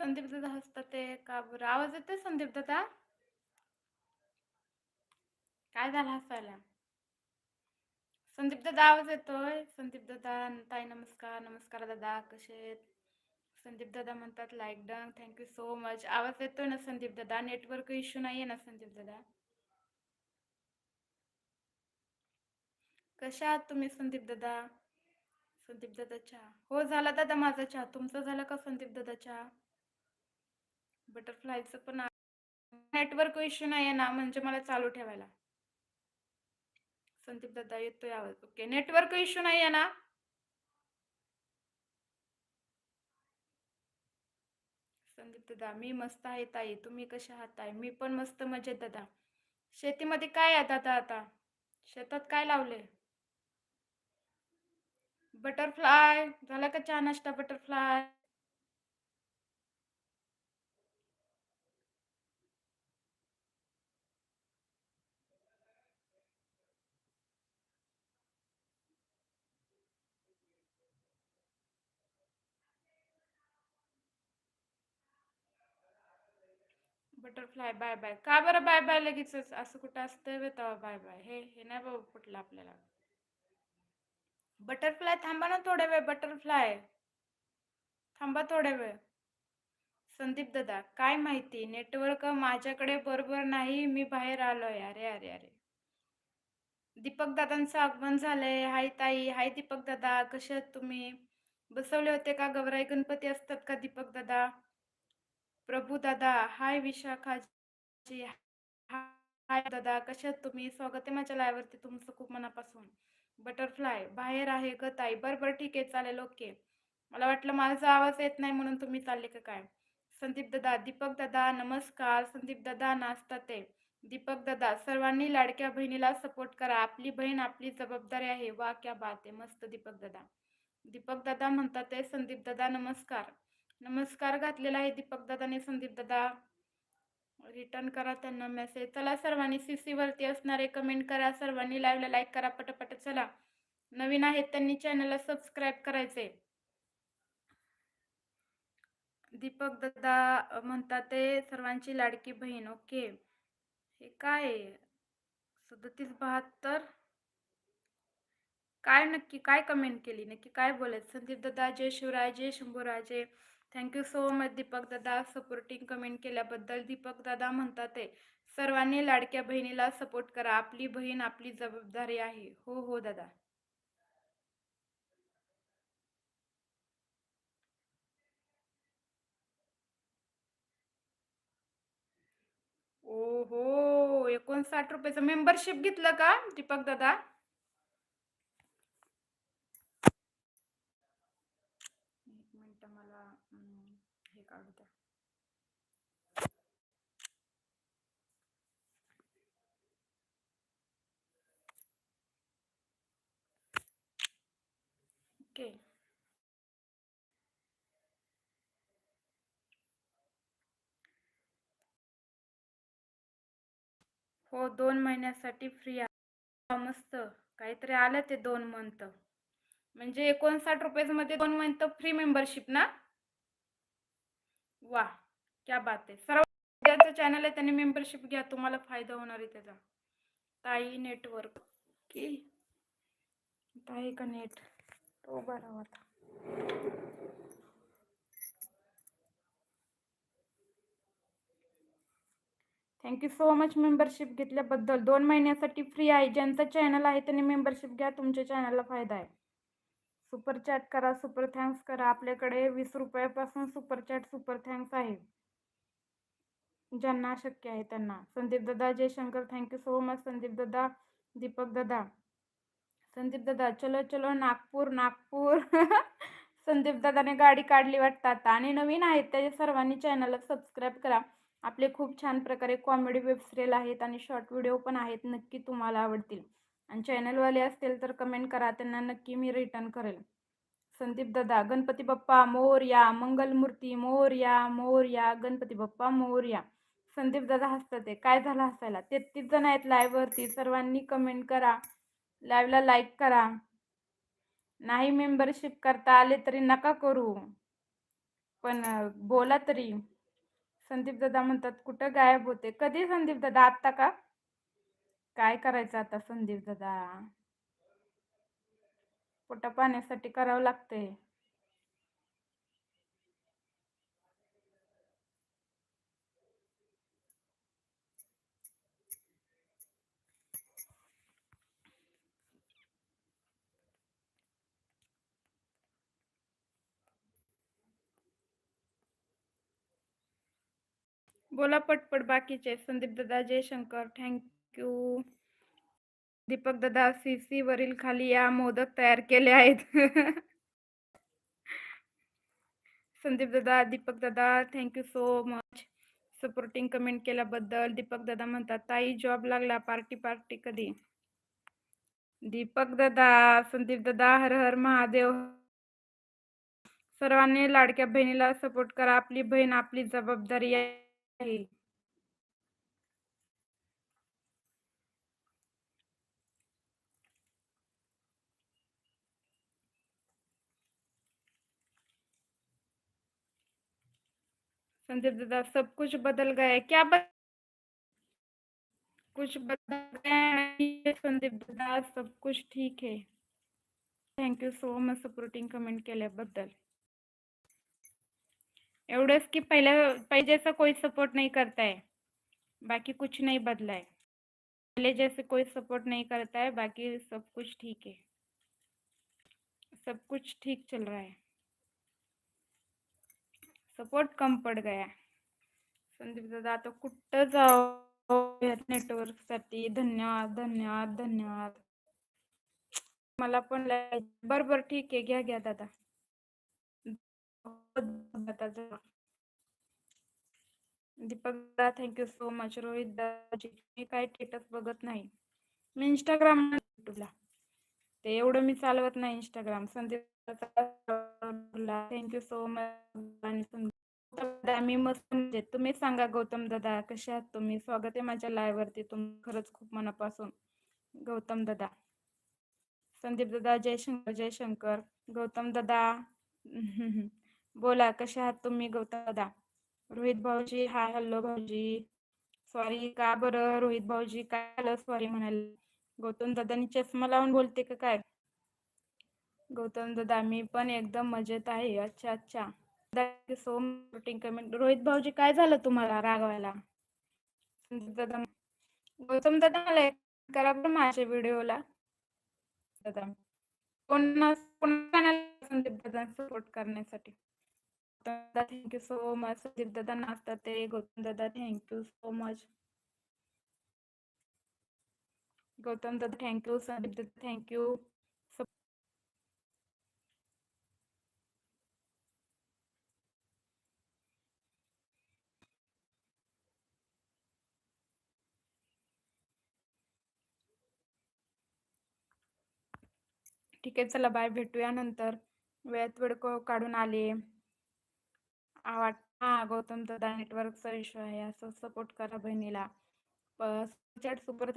संदीप दादा हसतात ते. का बरं? आवाज येतोय संदीप दादा काय झालं हसायला? संदीप दादा आवाज येतोय? संदीप दादा ताई नमस्कार. नमस्कार दादा कसे आहेत? संदीप दादा म्हणतात like done thank you so much आवाज येतोय ना संदीप दादा नेटवर्क इश्यू नाहीये ना संदीप दादा कशा आहात तुम्ही संदीप दादा संदीप दादा चहा हो झाला दादा माझा चहा. तुमचा झाला का संदीप दादा चहा बटरफ्लायचं पण नेटवर्क इश्यू नाही आहे ना म्हणजे मला चालू ठेवायला. संदीप दादा येतोय आवाज. ओके नेटवर्क इश्यू नाही आहे ना? संदीप दादा मी मस्त आहे ताई. तुम्ही कशा आहात ताई? मी पण मस्त मजेत दादा. शेतीमध्ये काय आहे दादा आता? शेतात काय लावले? बटरफ्लाय. झाला का चहा नाश्ता बटरफ्लाय? Butterfly bye bye. का बरं बाय बाय लगेच असं कुठं असतं बे तेव्हा बाय बाय. हे हे नाही बाबा कुठलं आपल्याला. बटरफ्लाय थांबा ना थोड्या वेळ बटरफ्लाय. थांबा थोड्या वेळ. संदीप दादा काय माहिती? नेटवर्क माझ्याकडे बरोबर नाही मी बाहेर आलोय. अरे अरे अरे. दीपक दादांचं आगमन झालंय. हाय ताई. हाय दीपक दादा. कसे आहेत तुम्ही? बसवले होते का? गवराई गणपती असतात का दीपक दादा? प्रभू दादा हाय विशाखाजी हाय दादा कशात तुम्ही? स्वागत आहे माझ्या लायवरती तुमचं खूप मनापासून. बटरफ्लाय बाहेर आहे ग ताई. बरं बरं ठीक आहे. चालेल ओके मला वाटलं माझा आवाज येत नाही म्हणून तुम्ही चालले का काय? संदीप दादा दीपक दादा नमस्कार. संदीप दादा नाचतात ते. दीपक दादा सर्वांनी लाडक्या बहिणीला सपोर्ट करा. आपली बहीण आपली जबाबदारी आहे. वा क्या बात आहे. मस्त दीपक दादा. दीपक दादा म्हणतात ते संदीप दादा नमस्कार. नमस्कार घातलेला आहे दीपक दादाने संदीप दादा. रिटर्न करा त्यांना मेसेज चला सर्वांनी सी सी वरती असणारे कमेंट करा. सर्वांनी लाईव्हला लाईक करा. पटापट चला. नवीन आहेत त्यांनी चॅनलला सबस्क्राईब करायचे. दीपक दादा म्हणतात ते सर्वांची लाडकी बहीण. ओके हे काय सदतीस बहात्तर? काय नक्की? काय कमेंट केली? नक्की काय बोलायचं संदीप दादा जय शिवराय जय Shambhuraje. Thank you so much Deepak दादा. सपोर्टिंग कमेंट केल्याबद्दल दीपक दादा म्हणतात ते सर्वांनी लाडक्या बहिणीला सपोर्ट करा. आपली बहीण आपली जबाबदारी आहे. हो हो दादा. ओ हो एकोणसाठ रुपयाचं मेंबरशिप घेतलं का दीपक दादा एक मिनिट मला हे काढू द्या. ओके. हो दोन महिन्यासाठी फ्री आहे. मस्त. काहीतरी आलं ते दोन मंथ म्हणजे एकोणसाठ रुपयेमध्ये दोन मंथ फ्री मेंबरशिप ना? वा क्या बात आहे सर्व ज्याचं चॅनल आहे त्यांनी मेंबरशिप घ्या तुम्हाला फायदा होणार आहे त्याचा. ताई नेटवर्क की ताई का नेट तो बरा होता थँक्यू सो मच मेंबरशिप घेतल्याबद्दल. दोन महिन्यासाठी फ्री आहे. ज्यांचं चॅनल आहे त्यांनी मेंबरशिप घ्या. तुमच्या चॅनलला फायदा आहे. सुपर चॅट करा सुपर थँक्स करा. आपल्याकडे वीस रुपयापासून सुपर चॅट सुपर थँक्स आहे. ज्यांना शक्य आहे त्यांना. संदीप दादा Jaishankar thank you so much Sandeep दादा दीपक दादा. संदीप दादा चलो चलो नागपूर नागपूर. संदीप दादाने गाडी काढली वाटतात आणि नवीन आहेत त्याच्या सर्वांनी चॅनलला सबस्क्राईब करा. आपले खूप छान प्रकारे कॉमेडी वेबसिरियल आहेत आणि शॉर्ट व्हिडिओ पण आहेत. नक्की तुम्हाला आवडतील. आणि चॅनलवाले असतील तर कमेंट करा. त्यांना नक्की मी रिटर्न करेल. संदीप दादा गणपती बाप्पा मोर्या मंगलमूर्ती मोर्या मोर्या गणपती बाप्पा मोर्या संदीप दादा हसतात ते काय झालं हसायला? तेहतीस जण आहेत लाईव्हवरती सर्वांनी कमेंट करा. लाईव्हला लाईक करा. नाही मेंबरशिप करता आले तरी नका करू. पण बोला तरी. संदीप दादा म्हणतात कुठं गायब होते? कधी संदीप दादा? आत्ता का? काय करायचं आता संदीप दादा? पोटा पाण्यासाठी करावं लागतंय. बोला पटपट बाकीचे. संदीप दादा जयशंकर क्यू. दीपक दादा सीसी वरील खाली या मोदक तयार केले आहेत. संदीप दादा दीपक दादा thank you so much supporting comment केल्याबद्दल दीपक दादा म्हणतात ताई जॉब लागला पार्टी पार्टी कधी? दीपक दादा संदीप दादा हर हर महादेव. सर्वांनी लाडक्या बहिणीला सपोर्ट करा आपली बहीण आपली जबाबदारी आहे. संदीप दादा, सब कुछ बदल गया है। क्या बदल कुछ बदल गया संदीप दादा, सब कुछ ठीक है। Thank you so much supporting comment केल्याबद्दल एवढंच की पहिल्या पहिले जैसा कोई सपोर्ट नहीं करता है, बाकी कुछ नहीं बदला है। पहले जैसे कोई सपोर्ट नहीं करता है, बाकी सब कुछ ठीक है। सब कुछ ठीक चल रहा है। सपोर्ट कम पड़ गया. संदीप दादा आता कुठं जाऊ नेटवर्कसाठी धन्यवाद धन्यवाद धन्यवाद. मला पण बर बर ठीक आहे. घ्या घ्या दादा. दीपक दादा thank you so much Rohit Dadaji मी काय स्टेटस बघत नाही. मी इंस्टाग्राम तुला. ते एवढं मी चालवत नाही Instagram Sandeep thank you so much मी मस्त म्हणजे तुम्ही सांगा गौतम दादा कशा आहात तुम्ही? स्वागत आहे माझ्या लाईव्ह वरती. तुम खरंच खूप मनापासून. गौतम दादा. संदीप दादा जयशंकर जयशंकर. गौतम दादा. बोला कशा आहात तुम्ही गौतम दादा? रोहित भाऊजी हाय हॅलो भाऊजी. सॉरी का बरं? रोहित भाऊजी काय झालं? सॉरी म्हणाले. गौतम दादानी चष्मा लावून बोलते का काय? गौतम दादा मी पण एकदम मजेत आहे. अच्छा अच्छा. Thank you so much comment Rohit भाऊजी काय झालं तुम्हाला रागवायला? दादा गौतम दादा मला करा बरं माझ्या व्हिडिओला. दादा कोण संदीप दादा सपोर्ट करण्यासाठी? दादा थँक्यू सो मच संदीप दादा नाचतात ते. गौतम दादा थँक्यू सो मच गौतम दादा थँक्यू संदीप दादा थँक्यू ठीक आहे चला बाय भेटूया नंतर. वेळात वेळ काढून आले. वाट हा गौतम दादा नेटवर्कचा इश्यू आहे. असं सपोर्ट करा बहिणीला. सुपर